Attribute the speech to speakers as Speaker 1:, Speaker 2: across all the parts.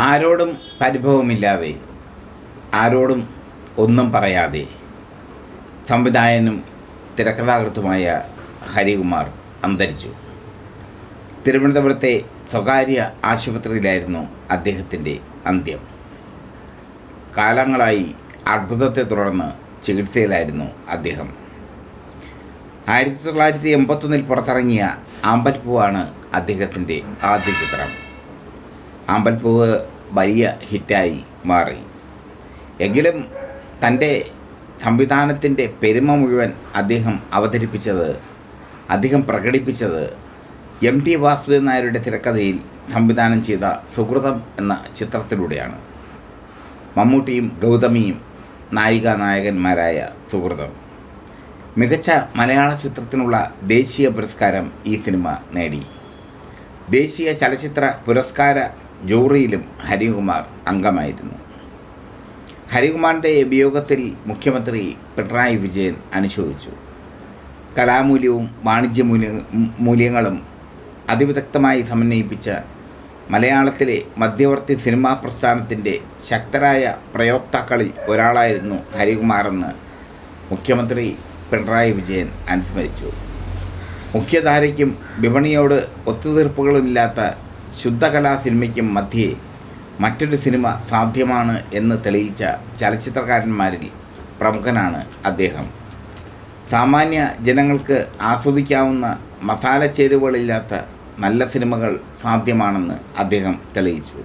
Speaker 1: ആരോടും പരിഭവമില്ലാതെ ആരോടും ഒന്നും പറയാതെ സംവിധായകനും തിരക്കഥാകൃത്തുമായ ഹരികുമാർ അന്തരിച്ചു. തിരുവനന്തപുരത്തെ സ്വകാര്യ ആശുപത്രിയിലായിരുന്നു അദ്ദേഹത്തിന്റെ അന്ത്യം. കാലങ്ങളായി അർബുദത്തെ തുടർന്ന് ചികിത്സയിലായിരുന്നു അദ്ദേഹം. ആയിരത്തി തൊള്ളായിരത്തി എൺപത്തൊന്നിൽ പുറത്തിറങ്ങിയ ആമ്പൽപ്പൂവാണ് അദ്ദേഹത്തിന്റെ ആദ്യ ചിത്രം. ആമ്പൽപ്പൂവ് വലിയ ഹിറ്റായി മാറി. എങ്കിലും തന്റെ സംവിധാനത്തിന്റെ പെരുമ മുഴുവൻ അദ്ദേഹം അവതരിപ്പിച്ചത് അദ്ദേഹം പ്രകടിപ്പിച്ചത് എം ടി വാസുദേവൻ നായരുടെ തിരക്കഥയിൽ സംവിധാനം ചെയ്ത സുഹൃതം എന്ന ചിത്രത്തിലൂടെയാണ്. മമ്മൂട്ടിയും ഗൗതമിയും നായിക നായകന്മാരായ സുഹൃതം. മികച്ച മലയാള ചിത്രത്തിനുള്ള ദേശീയ പുരസ്കാരം ഈ സിനിമ നേടി. ദേശീയ ചലച്ചിത്ര പുരസ്കാര ജൂറിയിലും ഹരികുമാർ അംഗമായിരുന്നു. ഹരികുമാറിന്റെ വിയോഗത്തിൽ മുഖ്യമന്ത്രി പിണറായി വിജയൻ അനുശോചിച്ചു. കലാമൂല്യവും വാണിജ്യ മൂല്യ മൂല്യങ്ങളും അതിവിദഗ്ധമായി സമന്വയിപ്പിച്ച മലയാളത്തിലെ മധ്യവർത്തി സിനിമാ പ്രസ്ഥാനത്തിന്റെ ശക്തരായ പ്രയോക്താക്കളിൽ ഒരാളായിരുന്നു ഹരികുമാറെന്ന് മുഖ്യമന്ത്രി പിണറായി വിജയൻ അനുസ്മരിച്ചു. മുഖ്യധാരയ്ക്കും വിപണിയോട് ഒത്തുതീർപ്പുകളുമില്ലാത്ത ശുദ്ധകലാ സിനിമയ്ക്കും മധ്യേ മറ്റൊരു സിനിമ സാധ്യമാണ് എന്ന് തെളിയിച്ച ചലച്ചിത്രകാരന്മാരിൽ പ്രമുഖനാണ് അദ്ദേഹം. സാമാന്യ ജനങ്ങൾക്ക് ആസ്വദിക്കാവുന്ന മസാല ചേരുവകളില്ലാത്ത നല്ല സിനിമകൾ സാധ്യമാണെന്ന് അദ്ദേഹം തെളിയിച്ചു.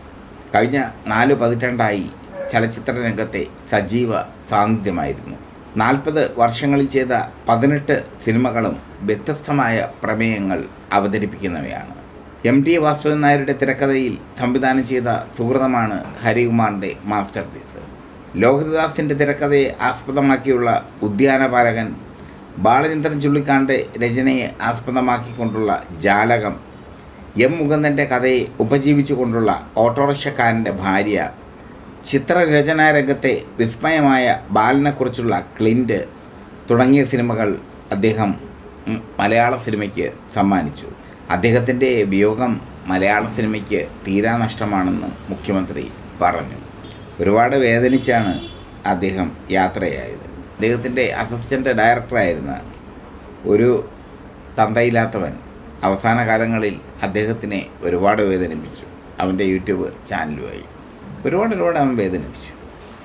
Speaker 1: കഴിഞ്ഞ നാല് പതിറ്റാണ്ടായി ചലച്ചിത്ര രംഗത്തെ സജീവ സാന്നിധ്യമായിരുന്നു. നാൽപ്പത് വർഷങ്ങളിൽ ചെയ്ത പതിനെട്ട് സിനിമകളും വ്യത്യസ്തമായ പ്രമേയങ്ങൾ അവതരിപ്പിക്കുന്നവയാണ്. എം ടി വാസുദേവൻ നായരുടെ തിരക്കഥയിൽ സംവിധാനം ചെയ്ത സുഹൃതമാണ് ഹരികുമാറിന്റെ മാസ്റ്റർ പീസ് ലോഹിതദാസിന്റെ തിരക്കഥയെ ആസ്പദമാക്കിയുള്ള ഉദ്യാനപാലകൻ ബാലചന്ദ്രൻ ചുള്ളിക്കാന്റെ രചനയെ ആസ്പദമാക്കിക്കൊണ്ടുള്ള ജാലകം എം മുകുന്ദന്റെ കഥയെ ഉപജീവിച്ചുകൊണ്ടുള്ള ഓട്ടോറിക്ഷക്കാരന്റെ ഭാര്യ ചിത്രരചനാ രംഗത്തെ വിസ്മയമായ ബാലനെക്കുറിച്ചുള്ള ക്ലിന്റ് തുടങ്ങിയ സിനിമകൾ അദ്ദേഹം മലയാള സിനിമയ്ക്ക് സമ്മാനിച്ചു. അദ്ദേഹത്തിന്റെ വിയോഗം മലയാള സിനിമയ്ക്ക് തീരാ തീരാനഷ്ടമാണെന്ന് മുഖ്യമന്ത്രി പറഞ്ഞു. ഒരുപാട് വേദനിച്ചാണ് അദ്ദേഹം യാത്രയായത്. അദ്ദേഹത്തിന്റെ അസിസ്റ്റന്റ് ഡയറക്ടറായിരുന്ന ഒരു തന്തയില്ലാത്തവൻ അവസാന കാലങ്ങളിൽ അദ്ദേഹത്തിനെ ഒരുപാട് വേദനിപ്പിച്ചു. അവന്റെ യൂട്യൂബ് ചാനലുമായി ഒരുപാട് ഒരുപാട് അവൻ വേദനിപ്പിച്ചു.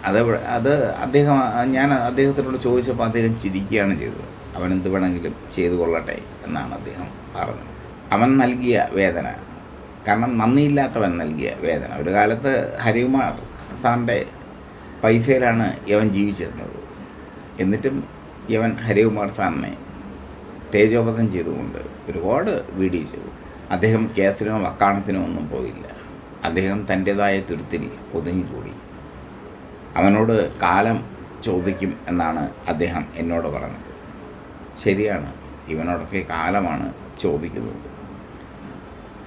Speaker 1: അത് അത് അദ്ദേഹം ഞാൻ അദ്ദേഹത്തിനോട് ചോദിച്ചപ്പോൾ അദ്ദേഹം ചിരിക്കുകയാണ് ചെയ്തത്. അവൻ എന്ത് വേണമെങ്കിലും ചെയ്തു കൊള്ളട്ടെ എന്നാണ് അദ്ദേഹം പറഞ്ഞത്. അവൻ നൽകിയ വേദന. കാരണം നന്ദിയില്ലാത്തവൻ നൽകിയ വേദന. ഒരു കാലത്ത് ഹരികുമാർ സാറിന്റെ പൈസയിലാണ് ഇവൻ ജീവിച്ചിരുന്നത്. എന്നിട്ടും ഇവൻ ഹരികുമാർ സാറിനെ തേജോപതം ചെയ്തുകൊണ്ട് ഒരുപാട് വീഡിയോ ചെയ്തു. അദ്ദേഹം കേസിനോ വക്കാണത്തിനോ ഒന്നും പോയില്ല. അദ്ദേഹം തന്റേതായ തുരുത്തിൽ ഒതുങ്ങിക്കൂടി. അവനോട് കാലം ചോദിക്കും എന്നാണ് അദ്ദേഹം എന്നോട് പറഞ്ഞത്. ശരിയാണ്. ഇവനോടൊക്കെ കാലമാണ് ചോദിക്കുന്നത്.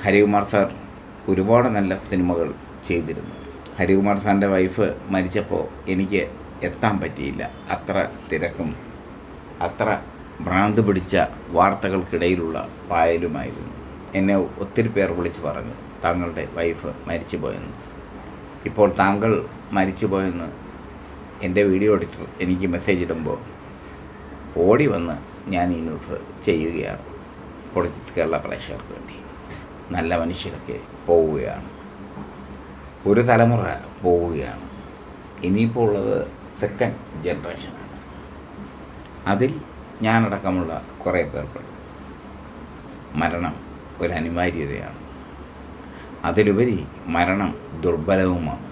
Speaker 1: ഹരികുമാർ സാർ ഒരുപാട് നല്ല സിനിമകൾ ചെയ്തിരുന്നു. ഹരികുമാർ സാറിന്റെ വൈഫ് മരിച്ചപ്പോൾ എനിക്ക് എത്താൻ പറ്റിയില്ല. അത്ര തിരക്കും അത്ര ഭ്രാന്ത് പിടിച്ച വാർത്തകൾക്കിടയിലുള്ള പായലുമായിരുന്നു എന്നെ ഒത്തിരി പേർ വിളിച്ച് പറഞ്ഞു താങ്കളുടെ വൈഫ് മരിച്ചു പോയെന്ന് ഇപ്പോൾ താങ്കൾ മരിച്ചു പോയെന്ന് എന്റെ വീഡിയോ എഡിറ്റർ എനിക്ക് മെസ്സേജ് ഇടുമ്പോൾ ഓടി വന്ന് ഞാൻ ഈ ന്യൂസ് ചെയ്യുകയാണ്. പൊളിറ്റിക്സ് കേരള പ്രേക്ഷകർക്ക് വേണ്ടി. നല്ല മനുഷ്യരൊക്കെ പോവുകയാണ്. ഒരു തലമുറ പോവുകയാണ്. ഇനിയിപ്പോൾ ഉള്ളത് സെക്കൻഡ് ജനറേഷനാണ് അതിൽ ഞാനടക്കമുള്ള കുറേ പേർ പെടും മരണം ഒരു അനിവാര്യതയാണ്. അതിലുപരി മരണം ദുർബലവുമാണ്.